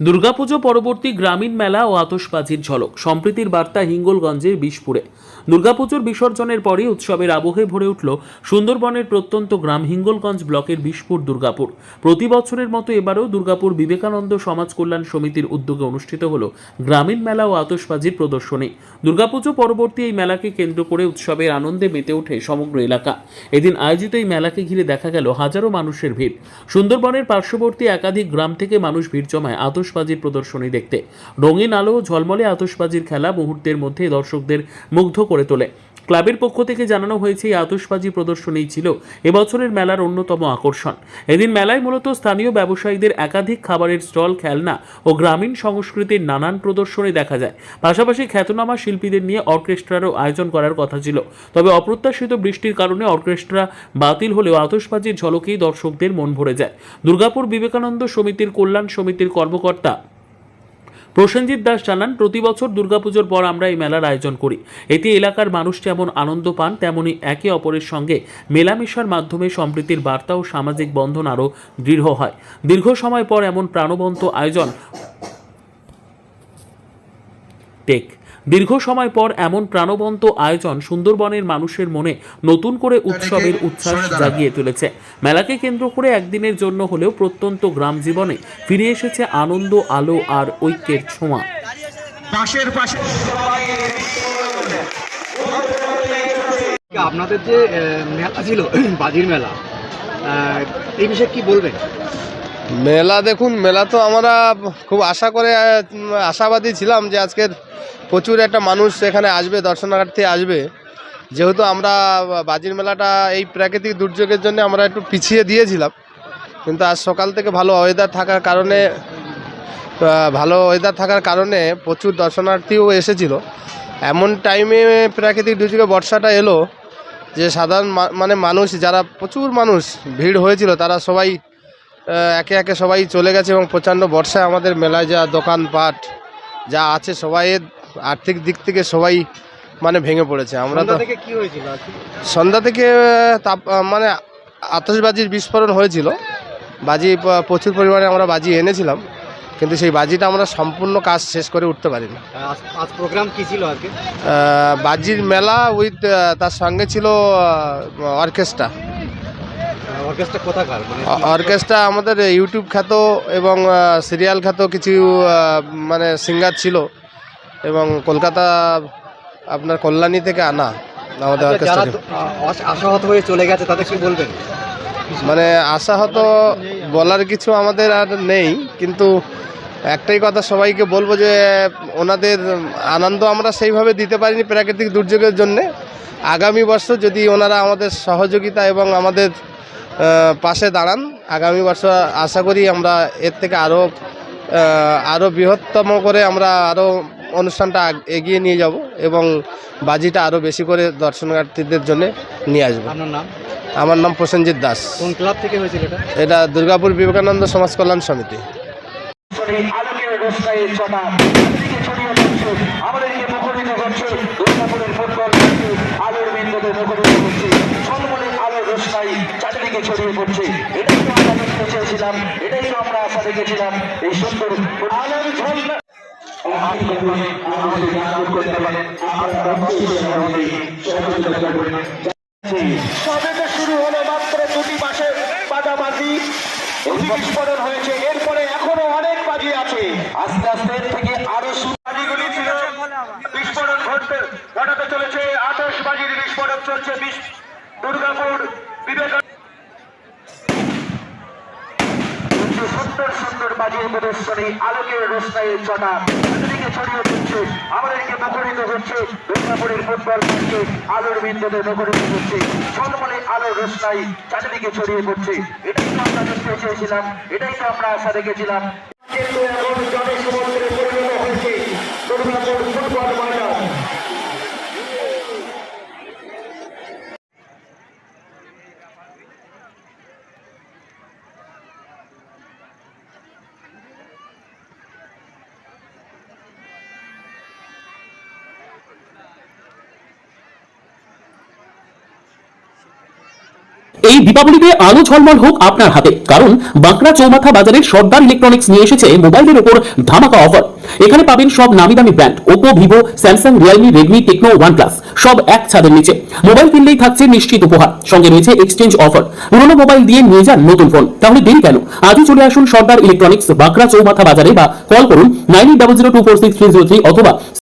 দুর্গাপুজো পরবর্তী গ্রামীণ মেলা ও আতশবাজির ঝলক, সম্প্রীতির বার্তা হিঙ্গলগঞ্জের বিশপুরে দুর্গাপুজোর বিসর্জনের পরই উৎসবের আবহে ভরে উঠল সুন্দরবনের প্রত্যন্ত গ্রাম হিঙ্গলগঞ্জ ব্লকের বিশপুর দুর্গাপুর। প্রতি বছরের মতো এবারেও দুর্গাপুর বিবেকানন্দ সমাজ কল্যাণ সমিতির উদ্যোগে অনুষ্ঠিত হল গ্রামীণ মেলা ও আতশবাজির প্রদর্শনী। দুর্গাপুজো পরবর্তী এই মেলাকে কেন্দ্র করে উৎসবের আনন্দে মেতে ওঠে সমগ্র এলাকা। এদিন আয়োজিত এই মেলাকে ঘিরে দেখা গেল হাজারো মানুষের ভিড়। সুন্দরবনের পার্শ্ববর্তী একাধিক গ্রাম থেকে মানুষ ভিড় জমায় আতশবাজির প্রদর্শনী দেখতে। রঙিন আলো ঝলমলে আতশবাজির খেলা মুহূর্তের মধ্যে দর্শকদের মুগ্ধ করে তোলে। ক্লাবের পক্ষ থেকে জানানো হয়েছে, এই আতশবাজি প্রদর্শনী ছিল এবছরের মেলার অন্যতম আকর্ষণ। এদিন মেলায় মূলত স্থানীয় ব্যবসায়ীদের একাধিক খাবারের স্টল, খেলনা ও গ্রামীণ সংস্কৃতির নানান প্রদর্শনী দেখা যায়। পাশাপাশি খ্যাতনামা শিল্পীদের নিয়ে অর্কেস্ট্রারও আয়োজন করার কথা ছিল। তবে অপ্রত্যাশিত বৃষ্টির কারণে অর্কেস্ট্রা বাতিল হলেও আতশবাজির ঝলকেই দর্শকদের মন ভরে যায়। দুর্গাপুর বিবেকানন্দ সমিতির কল্যাণ সমিতির কর্মকর্তা প্রসেনজিৎ দাস জানান, প্রতি বছর দুর্গাপুজোর পর আমরা এই মেলার আয়োজন করি। এতে এলাকার মানুষ যেমন আনন্দ পান, তেমনি একে অপরের সঙ্গে মেলামেশার মাধ্যমে সম্প্রীতির বার্তা ও সামাজিক বন্ধন আরও দৃঢ় হয়। দীর্ঘ সময় পর এমন প্রাণবন্ত আয়োজন টেক দীর্ঘ সময় পর এমন প্রাণবন্ত আয়োজন সুন্দরবনের মানুষের মনে নতুন করে উৎসবের উচ্ছ্বাস জাগিয়ে তুলেছে। মেলাকে কেন্দ্র করে একদিনের জন্য হলেও প্রত্যন্ত গ্রাম জীবনে ফিরে এসেছে আনন্দ আলো আর ঐক্যের ছোঁয়া। পাশের পাশে আপনাদের যে আহ, মেলা ছিল বাজির মেলা আহ, এই বিষয়ে কি বলবেন? মেলা দেখুন, মেলা তো আমরা খুব আশা করে, আশাবাদী ছিলাম যে আজকের প্রচুর একটা মানুষ এখানে আসবে, দর্শনার্থী আসবে। যেহেতু আমরা বাজির মেলাটা এই প্রাকৃতিক দুর্যোগের জন্য আমরা একটু পিছিয়ে দিয়েছিলাম। কিন্তু আজ সকাল থেকে ভালো ওয়েদার থাকার কারণে ভালো ওয়েদার থাকার কারণে প্রচুর দর্শনার্থীও এসেছিল। এমন টাইমে প্রাকৃতিক দুর্যোগে বর্ষাটা এলো যে সাধারণ মানে মানুষ, যারা প্রচুর মানুষ, ভিড় হয়েছিল, তারা সবাই একে একে সবাই চলে গেছে এবং প্রচণ্ড বর্ষায় আমাদের মেলায় যা দোকানপাট যা আছে সবাই আর্থিক দিক থেকে সবাই মানে ভেঙে পড়েছে। আমরা তো সন্ধ্যা থেকে তাপ মানে আতশবাজির বিস্ফোরণ হয়েছিল। বাজি প্রচুর পরিমাণে আমরা বাজি এনেছিলাম কিন্তু সেই বাজিটা আমরা সম্পূর্ণ কাজ শেষ করে উঠতে পারিনি। প্রোগ্রাম কি ছিল আর বাজির মেলা উইথ তার সঙ্গে ছিল অর্কেস্ট্রা। অর্কেস্ট্রা মানে অর্কেস্ট্রা আমাদের ইউটিউব খ্যাত এবং সিরিয়াল খ্যাত কিছু মানে সিঙ্গার ছিল এবং কলকাতা আপনার কল্যাণী থেকে আনা আমাদের আচ্ছা, অর্কেস্ট্রা আশাহত হয়ে চলে গেছে তাদের কি বলবেন? মানে আশাহত বলার কিছু আমাদের আর নেই কিন্তু একটাই কথা সবাইকে বলব যে ওনাদের আনন্দ আমরা সেইভাবে দিতে পারিনি প্রাকৃতিক দুর্যোগের জন্যে। আগামী বছর যদি ওনারা আমাদের সহযোগিতা এবং আমাদের পাশে দাঁড়ান। আগামী বছর আশা করি আমরা এর থেকে আরও আরও বৃহত্তম করে আমরা আরও অনুষ্ঠানটা এগিয়ে নিয়ে যাব এবং বাজিটা আরও বেশি করে দর্শনার্থীদের জন্য নিয়ে আসব। আপনার নাম? আমার নাম প্রসেনজিৎ দাস। কোন ক্লাব থেকে হয়েছিল এটা? এটা দুর্গাপুর বিবেকানন্দ সমাজ কল্যাণ সমিতি। আমাদেরকে চারিদিকে ছড়িয়ে পড়ছে। এটাই তো এটাই তো আমরা আশা রেখেছিলাম। এই সুন্দর শুরু হলো মাত্র দুটি মাসে বাদাবাজি বিস্ফোরণ হয়েছে, এরপরে এখনও অনেক বাজি আছে। আস্তে আস্তে থেকে আরও বাজিগুলি ছিল। বিস্ফোরণ ঘটতে ঘটাতে চলেছে। আতশবাজির বিস্ফোরণ চলছে। দুর্গাপুর বিবেকানন্দ কিন্তু সুন্দর সুন্দর বাজির প্রদর্শনী আলোকের রোশনাইয়ের চটা চারিদিকে ছড়িয়ে পড়ছে, আমাদেরকে মুখরিত হচ্ছে। দুর্গাপুরের ফুটবল মাঠে আলোর বিন্দুতে মুখরিত হচ্ছে। ঝলমলে আলোর রোশনাই চারিদিকে ছড়িয়ে পড়ছে। এটাই তো আমরা দেখতে চেয়েছিলাম, এটাই তো আমরা আশা রেখেছিলাম। কিন্তু এখন জনসমুদ্রে পরিণত হয়েছে দুর্গাপুর ফুটবল ময়দান এই দীপাবলিতে আলো ঝলমল হোক আপনার হাতে। কারণ বাঁকড়া চৌমাথা বাজারের সর্দার ইলেকট্রনিক্স নিয়ে এসেছে মোবাইলের ওপর ধামাকা অফার এখানে পাবেন সব নামি দামি brand Oppo Vivo Samsung Realme Redmi Tecno OnePlus সব এক ছাদের নিচে। মোবাইল কিনলেই থাকছে নিশ্চিত উপহার। সঙ্গে রয়েছে এক্সচেঞ্জ অফার পুরোনো মোবাইল দিয়ে নিয়ে যান নতুন ফোন তাহলে দেরি কেন? আজই চলে আসুন সর্দার ইলেকট্রনিক্স বাঁকড়া চৌমাথা বাজারে বা কল করুন নাইন অথবা